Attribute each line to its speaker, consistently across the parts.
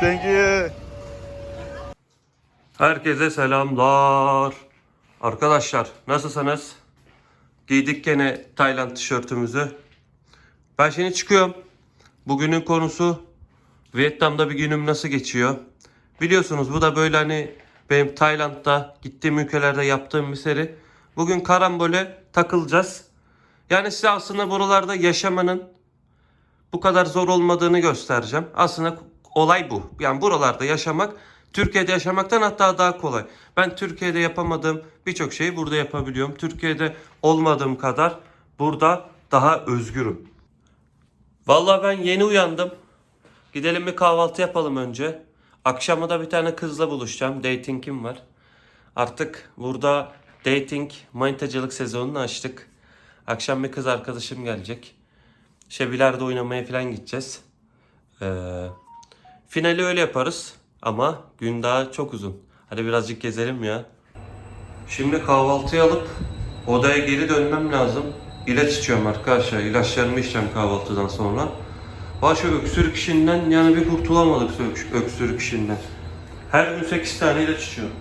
Speaker 1: Thank you. Herkese selamlar. Arkadaşlar nasılsınız? Giydik gene Tayland tişörtümüzü. Ben şimdi çıkıyorum. Bugünün konusu Vietnam'da bir günüm nasıl geçiyor? Biliyorsunuz bu da böyle hani benim Tayland'da gittiğim ülkelerde yaptığım bir seri. Bugün karambole takılacağız. Yani size aslında buralarda yaşamanın bu kadar zor olmadığını göstereceğim. Aslında olay bu. Yani buralarda yaşamak Türkiye'de yaşamaktan hatta daha kolay. Ben Türkiye'de yapamadığım birçok şeyi burada yapabiliyorum. Türkiye'de olmadığım kadar burada daha özgürüm. Vallahi ben yeni uyandım. Gidelim bir kahvaltı yapalım önce. Akşama da bir tane kızla buluşacağım. Dating'im var. Artık burada dating, manitacılık sezonunu açtık. Akşam bir kız arkadaşım gelecek. İşte oynamaya falan gideceğiz. Ee, finali öyle yaparız. Ama gün daha çok uzun. Hadi birazcık gezelim ya. Şimdi kahvaltıyı alıp odaya geri dönmem lazım. İlaç içiyorum arkadaşlar. İlaçlarımı içeceğim kahvaltıdan sonra. Baş öksürük işinden yani bir kurtulamadık ök- öksürük işinden. Her gün 8 tane ilaç içiyorum.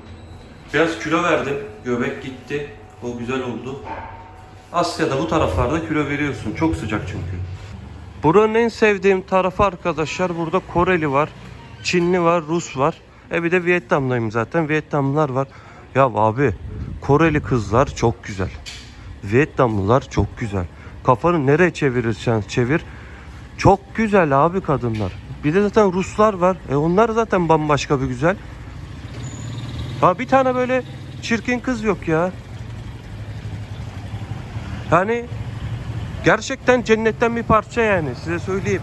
Speaker 1: Biraz kilo verdim. Göbek gitti. O güzel oldu. Asya'da bu taraflarda kilo veriyorsun. Çok sıcak çünkü. Buranın en sevdiğim tarafı arkadaşlar burada Koreli var, Çinli var, Rus var. E bir de Vietnam'dayım zaten. Vietnamlılar var. Ya abi Koreli kızlar çok güzel. Vietnamlılar çok güzel. Kafanı nereye çevirirsen çevir. Çok güzel abi kadınlar. Bir de zaten Ruslar var. E onlar zaten bambaşka bir güzel. Ha bir tane böyle çirkin kız yok ya. Yani gerçekten cennetten bir parça yani size söyleyeyim.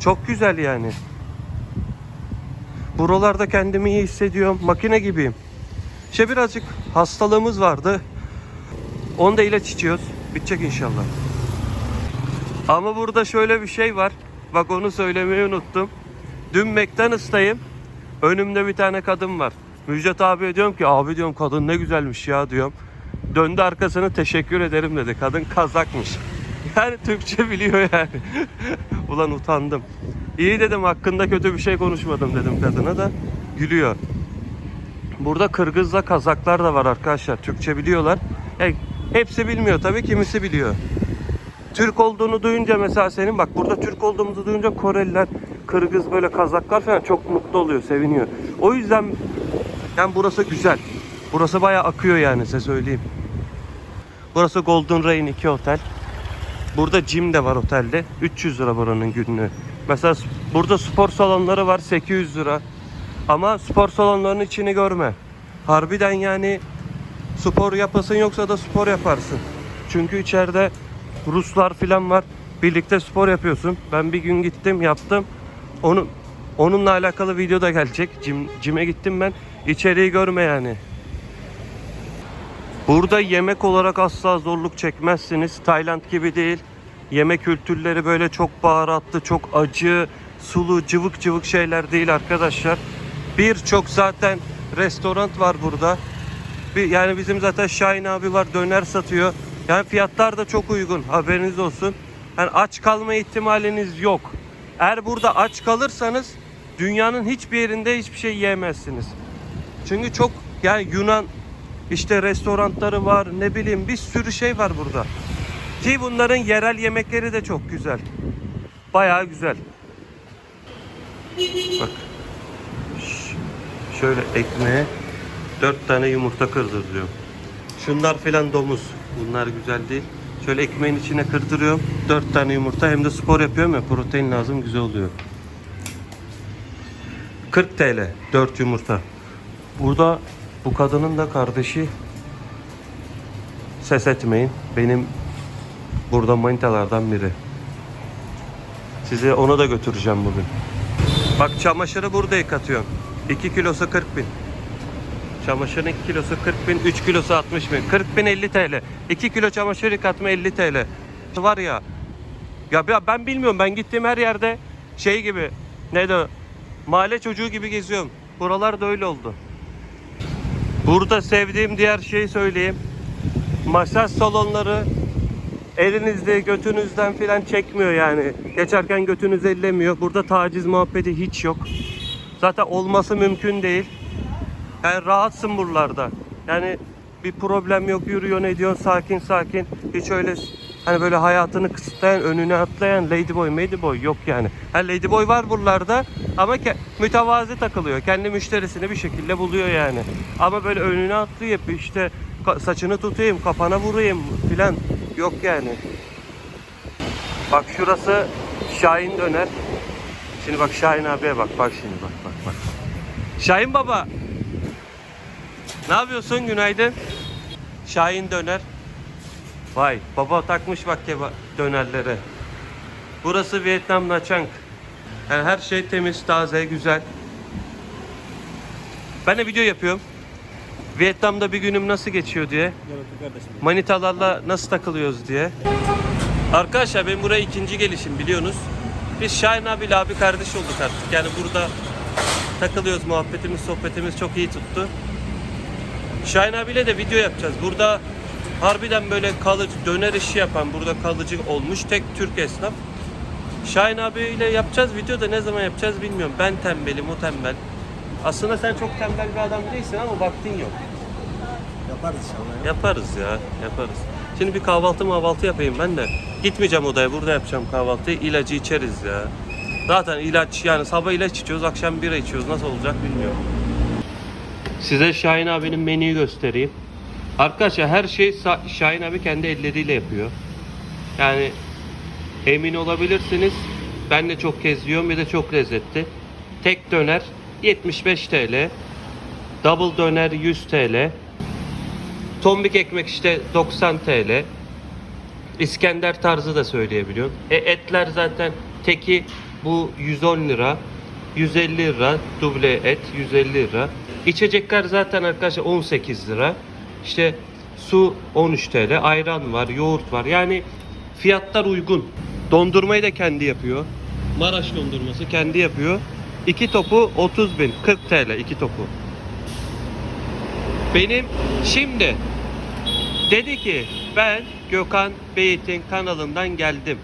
Speaker 1: Çok güzel yani. Buralarda kendimi iyi hissediyorum. Makine gibiyim. İşte birazcık hastalığımız vardı. Onu da ilaç içiyoruz. Bitecek inşallah. Ama burada şöyle bir şey var. Bak onu söylemeyi unuttum. Dün McDonald's'tayım. Önümde bir tane kadın var. Müjdat abi diyorum ki abi diyorum kadın ne güzelmiş ya diyorum. Döndü arkasını teşekkür ederim dedi. Kadın kazakmış. Yani Türkçe biliyor yani. Ulan utandım. İyi dedim hakkında kötü bir şey konuşmadım dedim kadına da. Gülüyor. Burada Kırgızla Kazaklar da var arkadaşlar. Türkçe biliyorlar. E, hepsi bilmiyor tabii kimisi biliyor. Türk olduğunu duyunca mesela senin bak burada Türk olduğumuzu duyunca Koreliler, Kırgız böyle Kazaklar falan çok mutlu oluyor, seviniyor. O yüzden yani burası güzel. Burası bayağı akıyor yani size söyleyeyim. Burası Golden Rain 2 otel. Burada gym de var otelde. 300 lira buranın günlüğü. Mesela burada spor salonları var 800 lira. Ama spor salonlarının içini görme. Harbiden yani spor yapasın yoksa da spor yaparsın. Çünkü içeride Ruslar filan var. Birlikte spor yapıyorsun. Ben bir gün gittim yaptım. Onu onunla alakalı video da gelecek. Cim, cime gittim ben. İçeriği görme yani. Burada yemek olarak asla zorluk çekmezsiniz. Tayland gibi değil. Yemek kültürleri böyle çok baharatlı, çok acı, sulu, cıvık cıvık şeyler değil arkadaşlar. Birçok zaten restoran var burada. Bir, yani bizim zaten Şahin abi var döner satıyor. Yani fiyatlar da çok uygun haberiniz olsun. Yani aç kalma ihtimaliniz yok. Eğer burada aç kalırsanız dünyanın hiçbir yerinde hiçbir şey yiyemezsiniz. Çünkü çok yani Yunan işte restoranları var ne bileyim bir sürü şey var burada. Ki bunların yerel yemekleri de çok güzel. Bayağı güzel. Bak. Şöyle ekmeğe dört tane yumurta kırdırıyorum. Şunlar filan domuz. Bunlar güzel değil. Şöyle ekmeğin içine kırdırıyorum. Dört tane yumurta hem de spor yapıyorum ya protein lazım güzel oluyor. 40 TL 4 yumurta. Burada bu kadının da kardeşi ses etmeyin. Benim burada manitalardan biri. Size onu da götüreceğim bugün. Bak çamaşırı burada yıkatıyorum. 2 kilosu 40 bin. Çamaşırın 2 kilosu 40 bin, 3 kilosu 60 bin. 40 bin 50 TL. 2 kilo çamaşır yıkatma 50 TL. Var ya. Ya ben- bilmiyorum ben gittiğim her yerde şey gibi neydi o? Mahalle çocuğu gibi geziyorum. Buralar da öyle oldu. Burada sevdiğim diğer şeyi söyleyeyim. Masaj salonları elinizde götünüzden filan çekmiyor yani. Geçerken götünüz ellemiyor. Burada taciz muhabbeti hiç yok. Zaten olması mümkün değil. Yani rahatsın buralarda. Yani bir problem yok yürüyor ne diyorsun sakin sakin. Hiç öyle hani böyle hayatını kısıtlayan önüne atlayan ladyboy ladyboy yok yani. Ha ladyboy var buralarda ama ke- mütevazi takılıyor. Kendi müşterisini bir şekilde buluyor yani. Ama böyle önüne atlayıp işte saçını tutayım kafana vurayım filan yok yani. Bak şurası Şahin döner. Şimdi bak Şahin abiye bak bak şimdi bak bak bak. Şahin baba. Ne yapıyorsun? Günaydın. Şahin döner. Vay baba takmış bak keba dönerlere. Burası Vietnam Naçang. Yani her şey temiz, taze, güzel. Ben de video yapıyorum. Vietnam'da bir günüm nasıl geçiyor diye. Manitalarla nasıl takılıyoruz diye. Arkadaşlar benim buraya ikinci gelişim biliyorsunuz. Biz Şahin abiyle abi kardeş olduk artık. Yani burada takılıyoruz, muhabbetimiz, sohbetimiz çok iyi tuttu. Şahin abiyle de video yapacağız. Burada harbiden böyle kalıcı döner işi yapan, burada kalıcı olmuş tek Türk esnaf. Şahin abiyle yapacağız video da ne zaman yapacağız bilmiyorum. Ben tembelim, o tembel. Aslında sen çok tembel bir adam değilsin ama vaktin yok.
Speaker 2: Yaparız inşallah. ya.
Speaker 1: Yaparız ya, yaparız. Şimdi bir kahvaltı mahvaltı yapayım ben de. Gitmeyeceğim odaya, burada yapacağım kahvaltıyı. İlacı içeriz ya. Zaten ilaç yani sabah ilaç içiyoruz, akşam bira içiyoruz. Nasıl olacak bilmiyorum. Size Şahin abinin menüyü göstereyim. Arkadaşlar her şey Şahin abi kendi elleriyle yapıyor. Yani emin olabilirsiniz. Ben de çok kez yiyorum ve de çok lezzetli. Tek döner 75 TL. Double döner 100 TL. Tombik ekmek işte 90 TL. İskender tarzı da söyleyebiliyorum. E, etler zaten teki bu 110 lira. 150 lira duble et 150 lira. İçecekler zaten arkadaşlar 18 lira. İşte su 13 TL, ayran var, yoğurt var. Yani fiyatlar uygun. Dondurmayı da kendi yapıyor. Maraş dondurması kendi yapıyor. İki topu 30 bin, 40 TL iki topu. Benim şimdi dedi ki ben Gökhan Beyit'in kanalından geldim.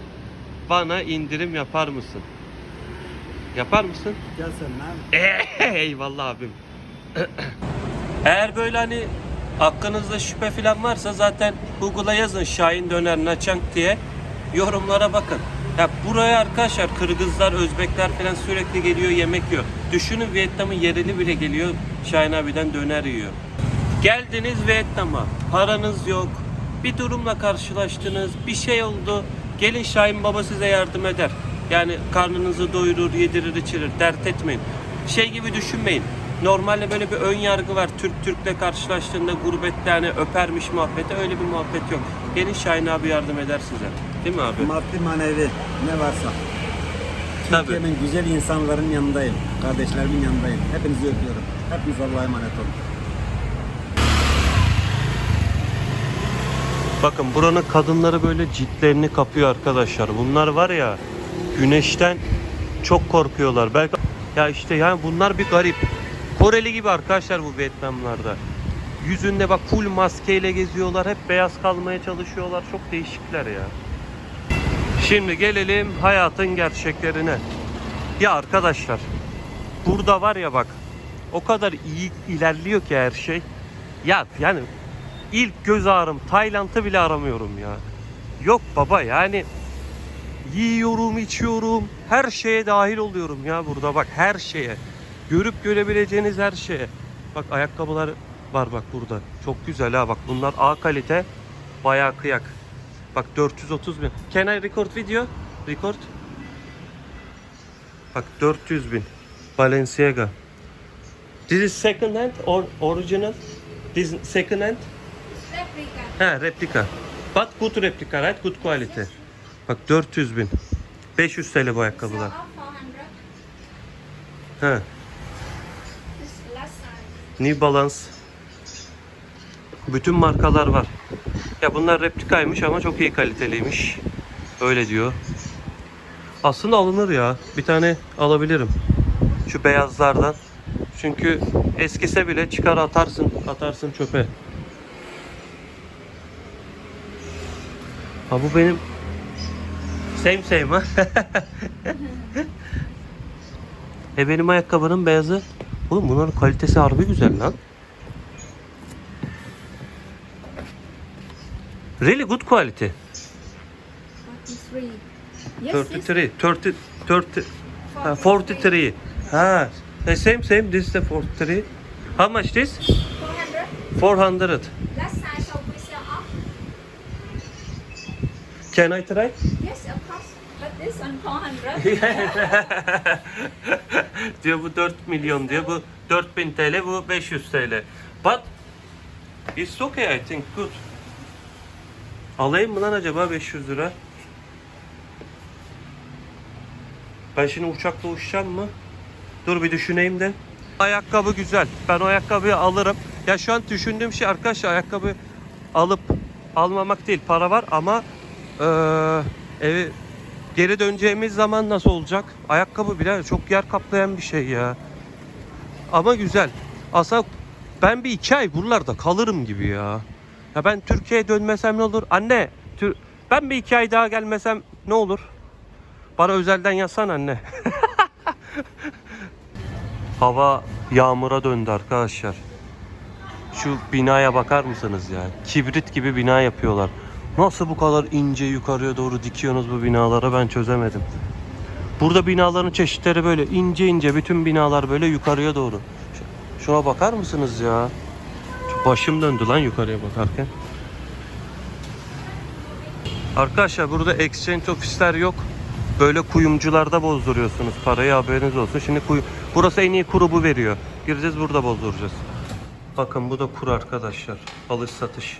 Speaker 1: Bana indirim yapar mısın? Yapar mısın?
Speaker 2: Gel sen lan.
Speaker 1: Eyvallah abim. Eğer böyle hani aklınızda şüphe falan varsa zaten Google'a yazın Şahin Döner Naçank diye yorumlara bakın. Ya buraya arkadaşlar Kırgızlar, Özbekler falan sürekli geliyor yemek yiyor. Düşünün Vietnam'ın yereli bile geliyor Şahin abiden döner yiyor. Geldiniz Vietnam'a, paranız yok, bir durumla karşılaştınız, bir şey oldu. Gelin Şahin Baba size yardım eder. Yani karnınızı doyurur, yedirir, içirir. Dert etmeyin. Şey gibi düşünmeyin. Normalde böyle bir ön yargı var. Türk Türk'le karşılaştığında gurbette hani öpermiş muhabbeti. Öyle bir muhabbet yok. Gelin Şahin abi yardım eder size. Değil mi abi?
Speaker 2: Maddi manevi ne varsa.
Speaker 1: Tabii.
Speaker 2: Türkiye'nin güzel insanların yanındayım. Kardeşlerimin yanındayım. Hepinizi öpüyorum. Hepiniz Allah'a emanet olun.
Speaker 1: Bakın buranın kadınları böyle ciltlerini kapıyor arkadaşlar. Bunlar var ya güneşten çok korkuyorlar. Belki ya işte yani bunlar bir garip. Koreli gibi arkadaşlar bu Vietnamlarda. Yüzünde bak full maskeyle geziyorlar. Hep beyaz kalmaya çalışıyorlar. Çok değişikler ya. Şimdi gelelim hayatın gerçeklerine. Ya arkadaşlar burada var ya bak o kadar iyi ilerliyor ki her şey. Ya yani ilk göz ağrım Tayland'ı bile aramıyorum ya. Yok baba yani yiyorum, içiyorum, her şeye dahil oluyorum ya burada bak her şeye. Görüp görebileceğiniz her şeye. Bak ayakkabılar var bak burada. Çok güzel ha bak bunlar A kalite bayağı kıyak. Bak 430 bin. Can I record video? Record. Bak 400 bin. Balenciaga. This is second hand or original? This is second hand?
Speaker 3: Replica.
Speaker 1: Ha replika. But good replika right? Good quality. Bak 400 bin. 500 TL bu ayakkabılar.
Speaker 3: So, 400.
Speaker 1: Ha. New Balance. Bütün markalar var. Ya bunlar replikaymış ama çok iyi kaliteliymiş. Öyle diyor. Aslında alınır ya. Bir tane alabilirim. Şu beyazlardan. Çünkü eskise bile çıkar atarsın. Atarsın çöpe. Ha bu benim same same ha. e benim ayakkabının beyazı. Oğlum bunların kalitesi harbi güzel lan. Really good quality.
Speaker 3: 43. Yes, yes.
Speaker 1: 33, 30, 30, ha, 43. Ha, the same same. This is the 43. How much this?
Speaker 3: 400.
Speaker 1: 400.
Speaker 3: Last size of we sell off.
Speaker 1: Can I try?
Speaker 3: Yes, of this one 400.
Speaker 1: diyor bu 4 milyon diyor. Bu 4000 TL, bu 500 TL. But it's okay I think good. Alayım mı lan acaba 500 lira? Ben şimdi uçakla uçacağım mı? Dur bir düşüneyim de. Ayakkabı güzel. Ben o ayakkabıyı alırım. Ya şu an düşündüğüm şey arkadaşlar ayakkabı alıp almamak değil. Para var ama eee evi geri döneceğimiz zaman nasıl olacak? Ayakkabı bile çok yer kaplayan bir şey ya. Ama güzel. Aslında ben bir iki ay buralarda kalırım gibi ya. Ya ben Türkiye'ye dönmesem ne olur? Anne, Tür- ben bir iki ay daha gelmesem ne olur? Bana özelden yazsan anne. Hava yağmura döndü arkadaşlar. Şu binaya bakar mısınız ya? Kibrit gibi bina yapıyorlar. Nasıl bu kadar ince yukarıya doğru dikiyorsunuz bu binalara ben çözemedim. Burada binaların çeşitleri böyle ince ince bütün binalar böyle yukarıya doğru. Şu- Şuna bakar mısınız ya? Başım döndü lan yukarıya bakarken. Arkadaşlar burada exchange ofisler yok. Böyle kuyumcularda bozduruyorsunuz parayı haberiniz olsun. Şimdi kuyu... burası en iyi kuru bu veriyor. Gireceğiz burada bozduracağız. Bakın bu da kur arkadaşlar. Alış satış.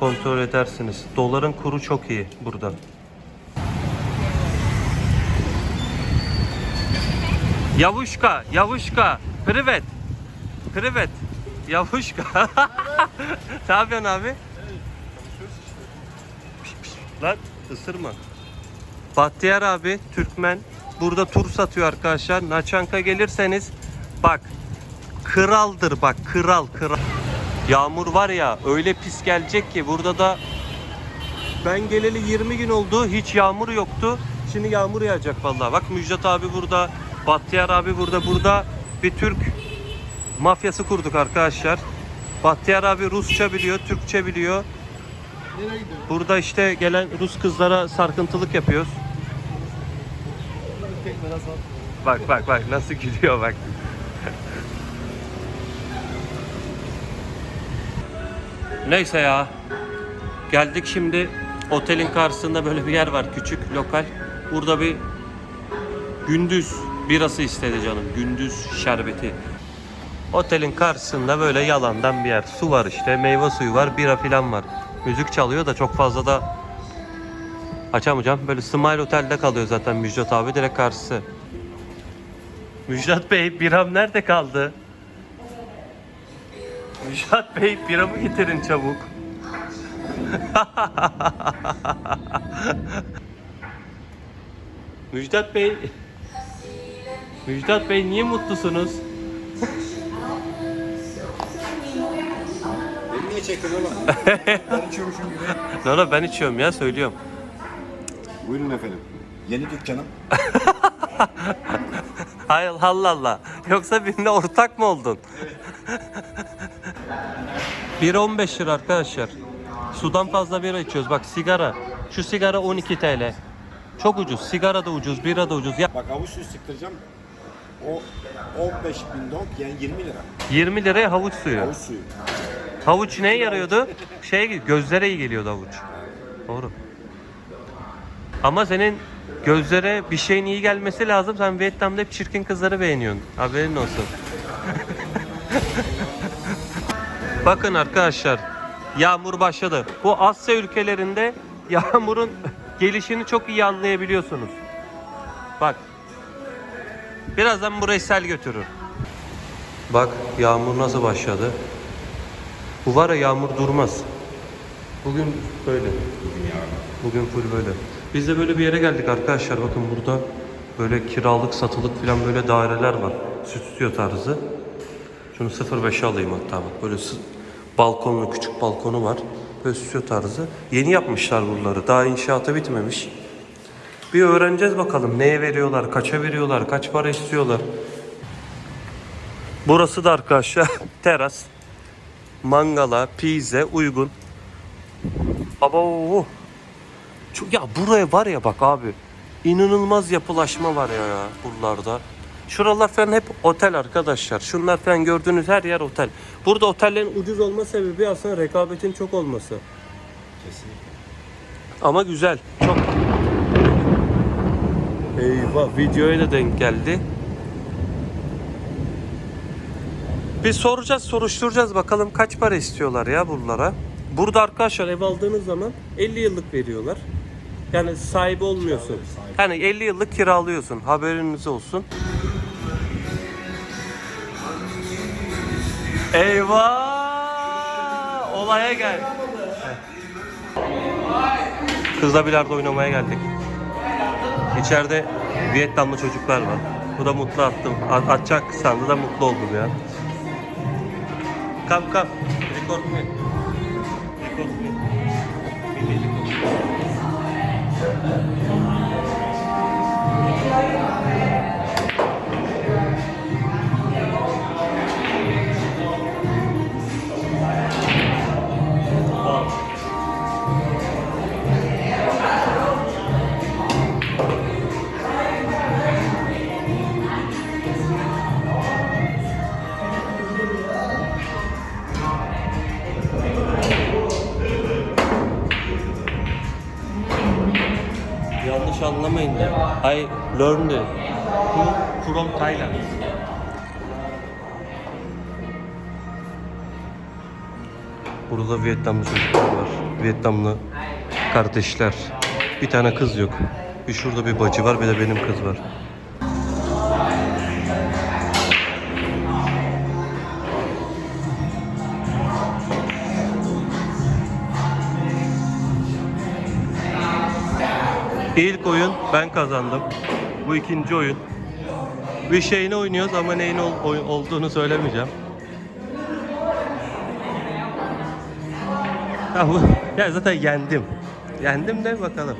Speaker 1: Kontrol edersiniz. Doların kuru çok iyi burada. Yavuşka, yavuşka. Privet. Privet. Yavuşka. ne yapıyorsun abi? Lan ısırma. Bahtiyar abi Türkmen burada tur satıyor arkadaşlar. Naçanka gelirseniz bak kraldır bak kral kral. Yağmur var ya öyle pis gelecek ki burada da ben geleli 20 gün oldu hiç yağmur yoktu. Şimdi yağmur yağacak vallahi. Bak Müjdat abi burada, Bahtiyar abi burada. Burada bir Türk mafyası kurduk arkadaşlar. Bahtiyar abi Rusça biliyor, Türkçe biliyor. Burada işte gelen Rus kızlara sarkıntılık yapıyoruz. Bak bak bak nasıl gülüyor bak. Neyse ya. Geldik şimdi otelin karşısında böyle bir yer var küçük lokal. Burada bir gündüz birası istedi canım. Gündüz şerbeti. Otelin karşısında böyle yalandan bir yer. Su var işte, meyve suyu var, bira filan var. Müzik çalıyor da çok fazla da açamayacağım. Böyle Smile Otel'de kalıyor zaten Müjdat abi direkt karşısı. Müjdat Bey biram nerede kaldı? Müjdat Bey biramı getirin çabuk. Müjdat Bey Müjdat Bey niye mutlusunuz?
Speaker 2: Beni niye çekiyorsun oğlum? ben içiyormuşum gibi.
Speaker 1: Ben içiyorum ya söylüyorum.
Speaker 2: Buyurun efendim. Yeni dükkanım.
Speaker 1: Hayır Allah Allah. Yoksa birine ortak mı oldun? 1.15 lira arkadaşlar. Sudan fazla bira içiyoruz. Bak sigara. Şu sigara 12 TL. Çok ucuz. Sigara da ucuz, bira da ucuz. Ya
Speaker 2: Bak avuç suyu sıktıracağım. O 15 bin dong yani 20 lira.
Speaker 1: 20 liraya havuç suyu.
Speaker 2: Avuç suyu.
Speaker 1: Havuç neye yarıyordu? Şey gözlere iyi geliyordu havuç. Doğru. Ama senin gözlere bir şeyin iyi gelmesi lazım. Sen Vietnam'da hep çirkin kızları beğeniyorsun. Haberin olsun. Bakın arkadaşlar. Yağmur başladı. Bu Asya ülkelerinde yağmurun gelişini çok iyi anlayabiliyorsunuz. Bak. Birazdan burayı sel götürür. Bak yağmur nasıl başladı. Bu var ya yağmur durmaz. Bugün böyle. Bugün full böyle. Biz de böyle bir yere geldik arkadaşlar. Bakın burada böyle kiralık, satılık falan böyle daireler var. Stüdyo tarzı. Şunu 05'e alayım hatta bak. Böyle balkonlu, küçük balkonu var. Höstü tarzı. Yeni yapmışlar buraları. Daha inşaatı bitmemiş. Bir öğreneceğiz bakalım neye veriyorlar, kaça veriyorlar, kaç para istiyorlar. Burası da arkadaşlar teras. Mangala, pize uygun. Abo. Çok ya buraya var ya bak abi. inanılmaz yapılaşma var ya, ya buralarda. Şuralar falan hep otel arkadaşlar. Şunlar falan gördüğünüz her yer otel. Burada otellerin ucuz olma sebebi aslında rekabetin çok olması. Ama güzel. Çok Eyvah videoya da denk geldi. Bir soracağız, soruşturacağız bakalım kaç para istiyorlar ya buralara. Burada arkadaşlar ev aldığınız zaman 50 yıllık veriyorlar. Yani sahibi olmuyorsun. Yani 50 yıllık kiralıyorsun. Haberiniz olsun. Eyvah! Olaya gel. Kızla bilardo oynamaya geldik. İçeride Vietnamlı çocuklar var. Bu da mutlu attım. Atacak sandı da mutlu oldum ya. Come come. Record me. Record me. Learned from Thailand. Burada Vietnamlı çocuklar var. Vietnamlı kardeşler. Bir tane kız yok. Bir şurada bir bacı var bir de benim kız var. İlk oyun ben kazandım. Bu ikinci oyun. Bir şeyini oynuyoruz ama neyin ol- olduğunu söylemeyeceğim. Ya, bu, ya zaten yendim. Yendim de bakalım.